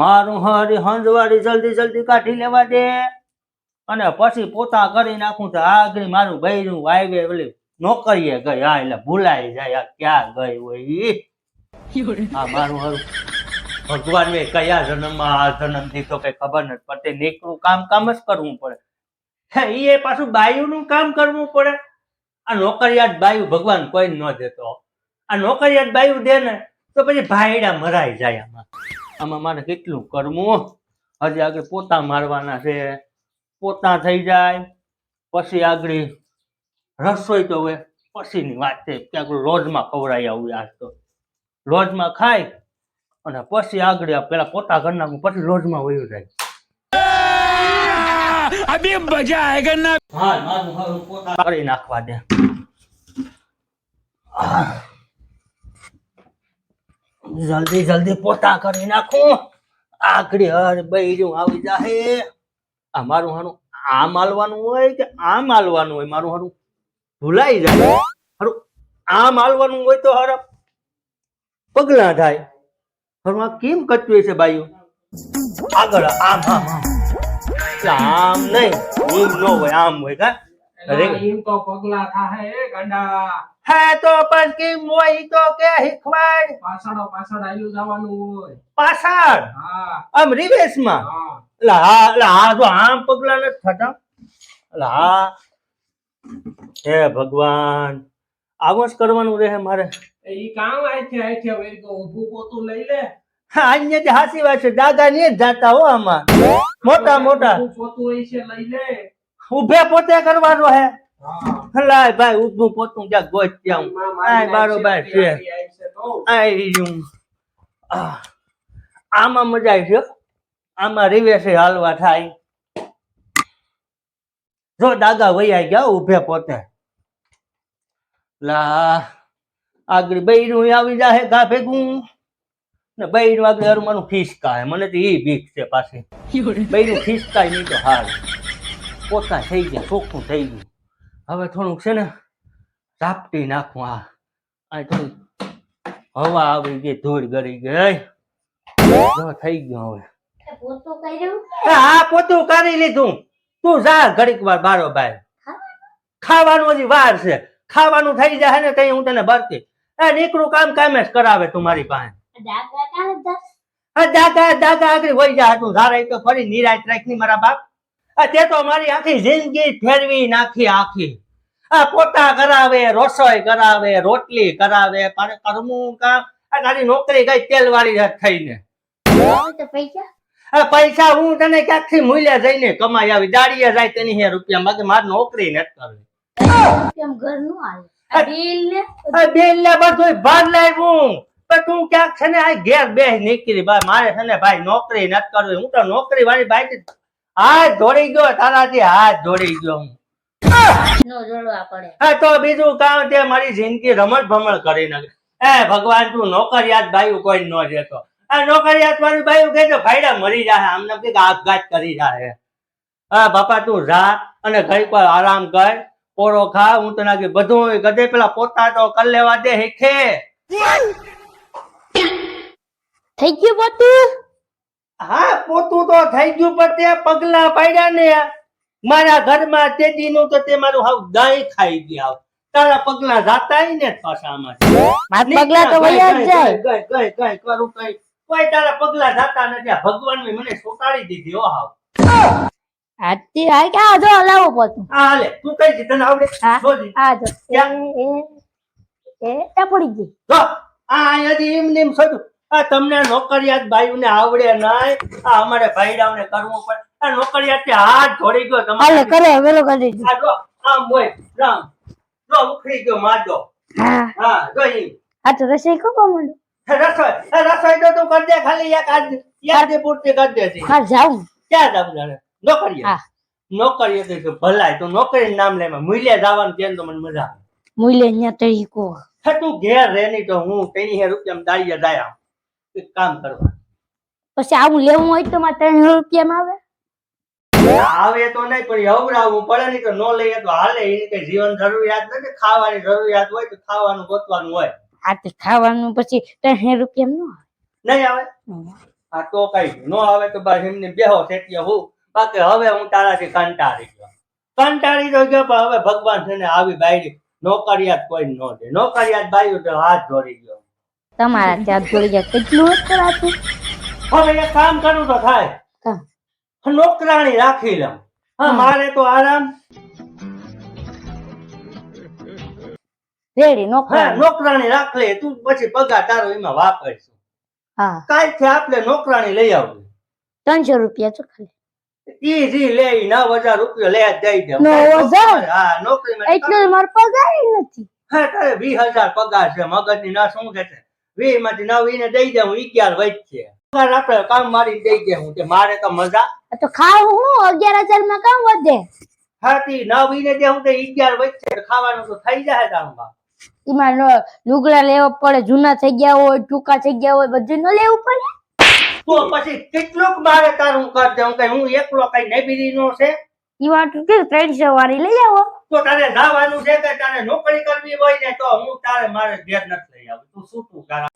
મારું હરી હંજવાડી જલ્દી જલ્દી કાઢી લેવા દે. અને પછી પોતા કરી નાખું તો આગળ મારું બૈરું વાયવે ઓલી નોકરીએ ગઈ. હા એટલે ભૂલાઈ જાય. ક્યાં ગઈ હોય આ મારું હરું. ભગવાન એ કયા જન્મમાં આ જન્મ દીધો કઈ ખબર નથી પડતી. નીકળું કામ કામ જ કરવું પડે. હે, એ પાછું બાયુનું કામ કરવું પડે. આ નોકરિયાત બાયુ ભગવાન કોઈ ન દેતો. આ નોકરિયાત બાયુ દે ને તો પછી ભાઈડા મરાઈ જાય આમાં. આમાં મારે કેટલું કરવું હજી આગળ પોતા મારવાના છે. પોતા થઈ જાય પછી આગળ રસોઈ તો હવે પછીની વાત છે. ક્યાંક લોજમાં ખવડાવી આવું આજ તો. રોજમાં ખાય અને પછી આગળ પેલા પોતા ઘરના નાખું પછી રોજમાં વયું જાય. અભી મજા નાખવા દે. જલ્દી જલ્દી પોતા કરી નાખું. આખડી હર બૈરું આવી જાહે. આ મારું હારું આ માલવાનું હોય કે આ માલવાનું હોય? મારું હારું ભૂલાઈ જાય. હારું આ માલવાનું હોય તો હર પગલા થાય. હરું આ કેમ કચ્યું છે બાયું આગળ આમ આમ આમ. નહીં એમ ન હોય આમ હોય કા? અરે. એમ તો પગલા થાય ગાંડા. હા તો પણ કેમ હોય તો કે શીખવાડ. પાછળ પાછળ આયલું જવાનું હોય. પાછળ? હા. આમ રિવેશમાં હા. એટલે હા એટલે હા તો આમ પગલા નથી થતા. એટલે હા. હે ભગવાન. આવું જ કરવાનું રહે મારે. એ કામ આય છે વેરી તો ઊભું પોતું લઈ લે. હા અહીંયા હાસી વાત છે દાદા ને જ જાતા હો આમાં. મોટા મોટા. પોતું હોય છે લઈ લે. ઉભે પોતે કરવાનું હે. હા હલાય ભાઈ ઉભું પોતું જ્યાં ગોચ ત્યાં. મારી બારોબાર છે. આઈ. આહ. આમાં મજા છે આમાં રિવેશે હાલવા થાય. જો દાદા વૈયા ગયા ઉભે પોતે. લા આગળ બૈરું આવી જાહે ગા ભેગું. ને બૈરું આગળ અરમાનું હે મને તો એ બીક છે પાછી. બૈરું ખિસકાય નહીં તો હાર પોતા થઈ ગયા ચોખ્ખું થઈ ગયું. હવે થોડુંક છે ને ઝાપટી નાખું આ. આ થોડું હવા આવી ગઈ ધૂળ ગળી ગઈ. થઈ ગયો હવે. હા પોતું કરી લીધું. તું જા ઘડીક વાર બારો બાર ખાવાનું હજી વાર છે. ખાવાનું થઈ જાય ને તઈ હું તને ભરતી એ નીકળું કામ કામે જ કરાવે તું મારી પાસે. દાદા દાદા આગળ વહી જા. તું ધારે તો ફરી નિરાશ રાખની મારા બાપ. તે તો મારી આખી જિંદગી ફેરવી નાખી આખી. આ પોતા કરાવે રસોઈ કરાવે રોટલી કરાવે તારે કરવું કા આ તારી નોકરી કઈ તેલ વાળી થઈને. પૈસા. હું તને ક્યાંકથી મૂલ્યા જઈને કમાઈ આવી? દાડીએ જાય તેની હે રૂપિયા બાકી મારે નોકરી નથી કરવી. ઘરનું બિલ ને બધું ભાર લાવ્યું. પણ તું ક્યાંક છે ને આ ઘેર બે નીકળી. ભાઈ મારે છે ને ભાઈ નોકરી નથી કરવી. હું તો નોકરી વાળી ભાઈ હાથ જોડી ગયો તારાથી હાથ જોડી ગયો હું. નો જોડવા પડે. હા તો બીજું કામ તે મારી જિંદગી રમત ભમણ કરી નાખે. એ ભગવાન તું નોકરિયાત બાયું કોઈ ન દેતો આ નોકરિયાત વાળી બાયું કે તો મરી જાય આમને કે આપઘાત કરી જાય હા બાપા તું જા અને ઘડીક આરામ કર. પોરો ખા હું તને કે બધું ગધે પેલા પોતા તો કર લેવા દે હેખે થઈ ગયું પોતું હા પોતું તો થઈ ગયું પણ તે પગલા પાડ્યા ને મારા ઘરમાં તેજી નું તો તે મારું હાવ દહીં ખાઈ ગયા તારા પગલા જાતા ને પાછામાં પગલા તો વયા જ જાય કરું કઈ કોઈ તારા પગલા જાતા નથી ભગવાન મને સોટાડી દીધી ઓ હાવ આ પોતું તું કઈ તને આવડે જો ક્યાં? એ એ એ એ પડી ગઈ જો આ અહીંયાથી એમ ને એમ સજું આ તમને નોકરિયાત બાયુને આવડે નાય આ અમારે ભાઈડાઓને કરવું પડે. આ નોકરિયાતથી હાથ ધોડી ગયો તમારે. કરે વેલો કરી દીધું આ જો આમ હોય રામ. જો ઉખડી ગયો માજો હા. હા જો ઈ. આ તો રસોઈ ખબર માંડો રસોઈ. રસોઈ તો તું કરજે દે ખાલી એક આજ યાદ પૂરતી કરી દે છે હા જાઉં. ક્યાં જાવ જાણે નોકરી હા. નોકરીએ તો કે ભલાય. તો નોકરી નામ લેમાં મૂલ્ય જવાનું તેમ તો મને મજા મૂલ્ય મુલે અહીંયા તરીકો હે તું ઘેર રહે નહીં તો હું તેની હે રૂપિયા દાળીએ જાય કામ કરવા પછી આવું લેવું હોય તો મારે ત્રણ રૂપિયામાં આવે? આવે તો નહીં પણ હવડાવવું પડે ને તો ન લઈએ તો હાલે. એની કઈ જીવન જરૂરિયાત નથી. ખાવાની જરૂરિયાત હોય તો ખાવાનું ગોતવાનું હોય. આ તે ખાવાનું પછી ત્રણ રૂપિયા નો નહીં આવે? આ તો કઈ ન આવે તો બસ એમને બેહો સેટિયા હું. બાકી હવે હું તારાથી કંટાળી ગયો. કંટાળી તો ગયો પણ હવે ભગવાન છે ને આવી બાયરી નોકરિયાત કોઈ ન દે. નોકરિયાત બાયું તો હાથ ધોરી ગયો. તમારા ત્યાં જોડી જાય કેટલું જ કરાતું હવે એક કામ કરું તો થાય. નોકરાણી રાખી લઉં. હા. મારે તો આરામ. રેડી નોકરાણી. નોકરાણી રાખ લે તું પછી પગાર તારો એમાં વાપરશું. હા. કાલથી આપણે નોકરાણી લઈ આવવું ત્રણસો રૂપિયા ખાલી. ઈ જી લે નવ હજાર રૂપિયા લે દઈ દે. નવ હજાર? હા નોકરી એટલું મારો પગાર નથી. હા તારે વીસ હજાર પગાર છે મગજની ના શું છે વીસમાંથી નવ ઈને દઈ દે હું અગિયાર વધશે. પગાર આપણે કામ મારી દઈ દે હું મારે તો મજા. તો ખાવ હું અગિયાર હજારમાં કામ વધે. હાથી નવ ઈને દે હું તે અગિયાર વધશે ખાવાનું તો થઈ જાય તારમાં એમાં લુગડા લેવા પડે જૂના થઈ ગયા હોય ટૂંકા થઈ ગયા હોય બધું ન લેવું પડે? તો પછી કેટલુંક મારે તારું કર દઉં કે હું એકલો કઈ નેબીરી નો છે? ઈ વાત કે ત્રણસો વાળી લઈ આવો. તો તારે જવાનું છે કે તારે નોકરી કરવી હોય ને તો હું તારે મારે ઘેર નથી લઈ આવું. તું શું તું કરા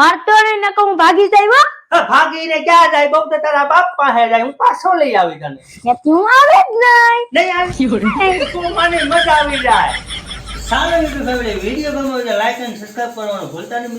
મારતો ને નકો હું ભાગી જાય ભાગી ને ભાગીને ક્યાં જાય? બહુ તો તારા બાપ પાસે જાય. હું પાછો લઈ આવી તને. કે તું આવે જ નહીં. નહીં આવી? તું મને મજા આવી જાય. સારો વીડિયો વીડિયો ગમ્યો તો લાઈક અને સબસ્ક્રાઇબ કરવાનું ભૂલતા નહીં